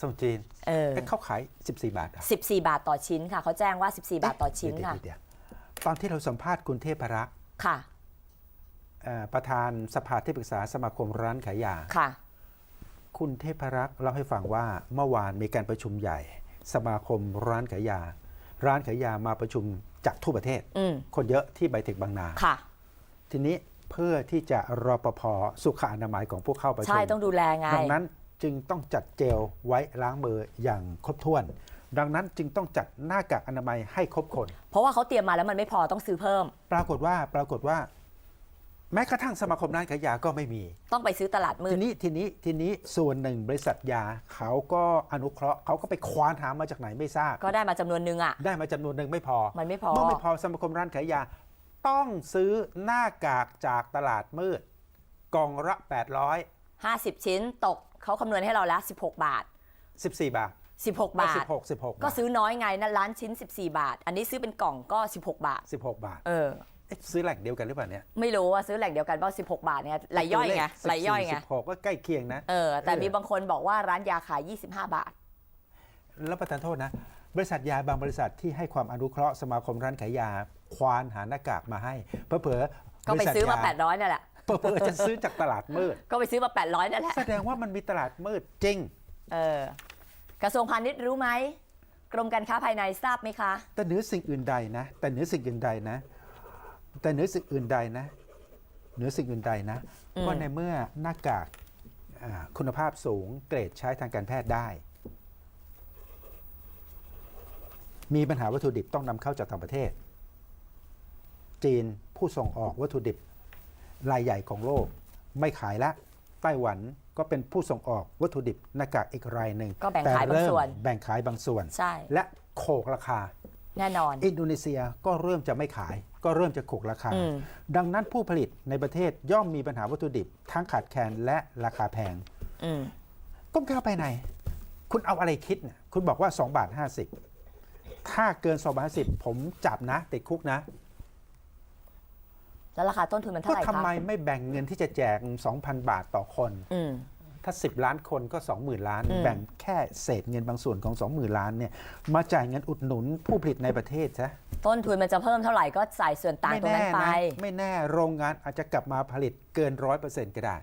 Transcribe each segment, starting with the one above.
ส่งจีนเออเอ๊ะเขาขาย 14 บาทเหรอ14 บาทต่อชิ้นค่ะ เขาแจ้งว่า 14 บาทต่อชิ้นเดี๋ยวค่ะ เดี๋ยวเดี๋ยวตอนที่เราสัมภาษณ์คุณเทพรักษ์ค่ะ เอ่อประธานสภาที่ปรึกษาสมาคมร้านขายยา ค่ะ คุณเทพรักษ์เล่าให้ฟังว่าเมื่อวานมีการประชุมใหญ่ สมาคมร้านขายยา ร้านขายยามาประชุมจากทั่วประเทศ อืมคนเยอะที่ไบเทคบางนา ค่ะ ทีนี้เพื่อที่จะรอปภสุขอนามัยของผู้เข้าประชุมใช่ต้องดูแลไง ดังนั้น จึงต้องจัดเจลไว้ล้างมืออย่างครบถ้วน ดังนั้นจึงต้องจัดหน้ากากอนามัยให้ครบคน เพราะว่าเขาเตรียมมาแล้วมันไม่พอต้องซื้อเพิ่ม ปรากฏว่าปรากฏว่า แม้กระทั่งสมาคมร้านขายยาก็ไม่มี ต้องไปซื้อตลาดมืทีดนี้ทีนี้ทีนี้ส่วนหนึ่งบริษัทยาเขาก็อนุเคราะห์เขาก็ไปควานหามาจากไหนไม่ทราบ ก็ได้มาจำนวนนึงอะ ได้มาจำนวนหนึ่งไม่พอ มันไม่พอ เมื่อไม่พอสมาคมร้านขายยา ต้องซื้อหน้ากากจากตลาดมืด กล่องละ 800 50 ชิ้นตก เขาคำนวณให้เราแล้ว16 บาท 14 บาท16 บาท 16 16ก็ซื้อน้อยไงนั่นล้านชิ้น 14 บาท อันนี้ซื้อเป็นกล่องก็ 16 บาท 16 บาท เออเอ๊ะซื้อแหล่งเดียวกันหรือเปล่าเนี่ย ไม่รู้ว่าซื้อแหล่งเดียวกันเพราะ16 บาทเนี่ยไหลย่อยไงตัวเลขไหลย่อยไง14 16ก็ใกล้เคียงนะ เออ แต่เออมีบางคนบอกว่าร้านยาขาย 25 บาท แล้วประทานโทษนะ บริษัทยาบางบริษัทที่ให้ความอนุเคราะห์สมาคมร้านขายยาควานหาหน้ากากมาให้เผลอๆก็ไปบริษัทซื้อมาย800นั่นแหละ เผลอๆจะซื้อจากตลาดมืด ก็ไปซื้อมา800นั่นแหละ แสดงว่ามันมีตลาดมืดจริง เออ กระทรวงพาณิชย์รู้ไหม กรมการค้าภายในทราบไหมคะ แต่เหนือสิ่งอื่นใดนะ แต่เหนือสิ่งอื่นใดนะ แต่เหนือสิ่งอื่นใดนะ เหนือสิ่งอื่นใดนะอืมก็ในเมื่อหน้ากากอ่าคุณภาพสูงเกรดใช้ทางการแพทย์ได้ มีปัญหาวัตถุดิบต้องนำเข้าจากต่างประเทศ จีนผู้ส่งออกวัตถุดิบ รายใหญ่ของโลก ไม่ขายละไต้หวันก็เป็นผู้ส่งออกวัตถุดิบหน้ากากอีกรายหนึ่งก็แบ่งต่ขายบางเริ่มส่วนแบ่งขายบางส่วน ใช่ และโขกราคา แน่นอน อินโดนีเซียก็เริ่มจะไม่ขาย ก็เริ่มจะโขกราคาอืมดังนั้นผู้ผลิตในประเทศย่อมมีปัญหาวัตถุดิบ ทั้งขาดแคลนและราคาแพงอืมก้มก้าวไปไหน คุณเอาอะไรคิดเนี่ยคุณบอกว่า2บาท50ถ้าเกิน2บาท50ผมจับนะติดคุกนะ แล้วราคาต้นทุนมันเท่าก็ไหร่ทำคะไมไม่แบ่งเงินที่จะแจก 2,000 บาทต่อคน อืม ถ้า 10 ล้านคนก็ 20,000 ล้าน อืม แบ่งแค่เศษเงินบางส่วนของ 20,000 ล้านเนี่ยมาจ่ายเงินอุดหนุนผู้ผลิตในประเทศซะต้นทุนมันจะเพิ่มเท่าไหร่ก็ใส่ส่วนต่างตรงนั้นไป ไม่แน่โรงงานอาจจะกลับมาผลิตเกินร้อยเปอร์เซ็นต์ก็ได้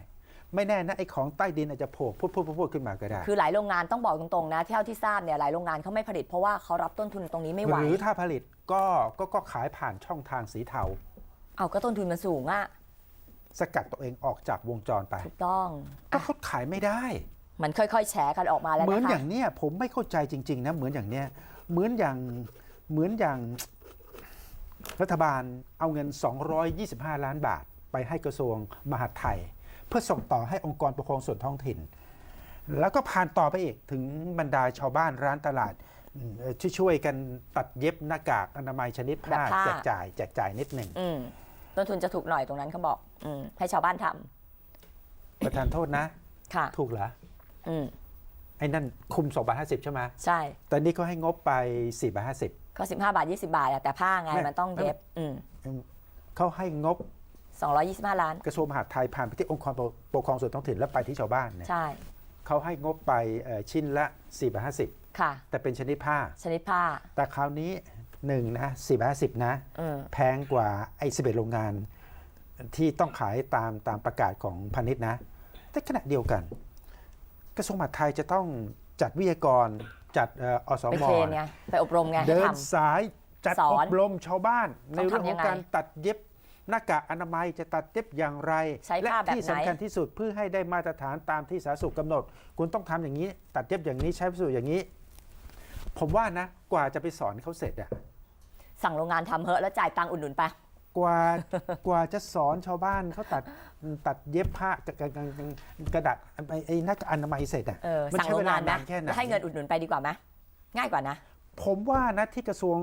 ไม่แน่นะไอ้ของใต้ดินอาจจะโผล่พุดพุดพุดพุดขึ้นมาก็ได้ คือหลายโรงงานต้องบอกตรงๆนะเท่าที่ทราบเนี่ยหลายโรงงานเขาไม่ผลิตเพราะว่าเขารับต้นทุนตรงนี้ไม่ไหว หรือถ้าผลิตก็ก็ก็ขายผ่านช่องทางสีเทา เอาก็ต้นทุนมันสูงอะสกัดตัวเองออกจากวงจรไปถูกต้องก็เขาขายไม่ได้ มันค่อยๆ แฉกันออกมาแล้วเหมือนนะคะอย่างเนี้ยผมไม่เข้าใจจริง ๆ นะ เหมือนอย่างเนี้ยเหมือนอย่างเหมือนอย่างรัฐบาลเอาเงิน 225 ล้านบาท ไปให้กระทรวงมหาดไทย เพื่อส่งต่อให้องค์กรปกครองส่วนท้องถิ่น แล้วก็ผ่านต่อไปอีกถึงบรรดาชาวบ้านร้านตลาดอืมเอ่อที่ช่วยกันตัดเย็บหน้ากากอนามัยชนิดผ้าแบบผ้าแจกจ่ายแจกจ่ายนิดหนึ่งอืม ต้นทุนจะถูกหน่อยตรงนั้นเขาบอก อืมให้ชาวบ้านทำประธานโทษนะ ค่ะ ถูกเหรอ อืมไอ้นั่นคุม2บาท50 ใช่ไหมใช่แต่นี่ก็ให้งบไป4บาท50 ก็15บาท20บาทอะแต่ผ้าไงไม่มันต้องเย็บ อืมเขาให้งบ225ล้าน กระทรวงมหาดไทยผ่านไปที่องค์กรปกครองส่วนท้องถิ่นแล้วไปที่ชาวบ้านเนี่ยใช่เขาให้งบไปเอ่อชิ้นละ4บาท50 ค่ะ แต่เป็นชนิดผ้า ชนิดผ้า แต่คราวนี้ หนึ่งนะ4บาท50นะอืมแพงกว่าไอ้11โรงงานที่ต้องขายตามตามประกาศของพาณิชย์นะ แต่ขณะเดียวกัน กระทรวงมหาดไทยจะต้องจัดวิทยากรจัดเอ่ออสไปมเทรนไงไปอบรมไงให้เดินทสายจัดสออนบรมชาวบ้าน ในเรื่องทำขยัองงไงการตัดเย็บหน้ากากอนามัยจะตัดเย็บอย่างไรใช้และผ้าแบบที่ไหนสำคัญที่สุดเพื่อให้ได้มาตรฐานตามที่สาธารณสุขกำหนด คุณต้องทำอย่างนี้ ตัดเย็บอย่างนี้ใช้วัสดุอย่างนี้ ผมว่านะ กว่าจะไปสอนเขาเสร็จอะำ สั่งโรงงานทำเหอะแล้วจ่ายตังค์อุดหนุนไป กว่ากว่าจะสอนชาวบ้านเขาตัดตัดเย็บผ้ากระกระกระกระดาษไอ้ไอ้หน้ากากอนามัยเสร็จอะเออมันสั่งใช้โรเวงานลางนานะนแค่ไหนแล้วให้เงินอุดหนุนไปดีกว่าไหมง่ายกว่านะ ผมว่านะที่กระทรวง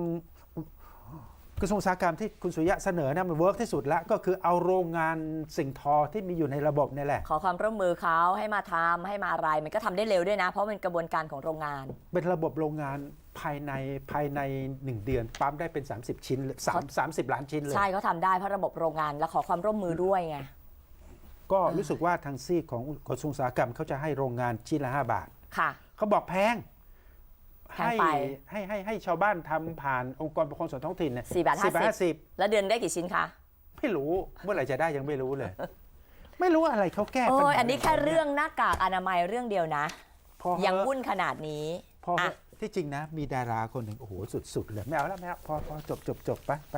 กระทรวงอุตสาหกรรมที่คุณสุริยะเสนอนะมันเวิร์กที่สุดแล้วก็คือเอาโรงงานสิ่งทอที่มีอยู่ในระบบเนี่ยแหละ ขอความร่วมมือเขาให้มาทำให้มาอะไรมันก็ทำได้เร็วด้วยนะ เพราะมันกระบวนการของโรงงาน เป็นระบบโรงงาน ภายในภายใน 1 เดือนปั๊มได้เป็น 30 ชิ้นเลยสามสามสิบล้านชิ้นเลยใช่เขาทำได้เพราะระบบโรงงานแล้วขอความร่วมมือด้วยไง ก็รู้สึกว่าทางซีกของกระทรวงอุตสาหกรรมเขาจะให้โรงงานชิ้นละ 5 บาท ค่ะ เขาบอกแพงแพงให้ไป ให้ให้ให้ชาวบ้านทำผ่านองค์กรปกครองส่วนท้องถิ่นเนี่ยสี่บาทห้าสิบห้าสิบแล้วเดือนได้กี่ชิ้นคะไม่รู้เมื่อไหร่จะได้ยังไม่รู้เลย ไม่รู้อะไรเขาแก้ปัญโอ้หายอันนี้แค่เรื่องหน้ากากอนามัยเรื่องเดียวนะ พอเหอะยังวุ่นขนาดนี้ พอเหอะอะที่จริงนะ มีดาราคนหนึ่งโอ้โหสุดๆเลยไม่เอาแล้วไม่เอาพอพอจบจบจบไปไป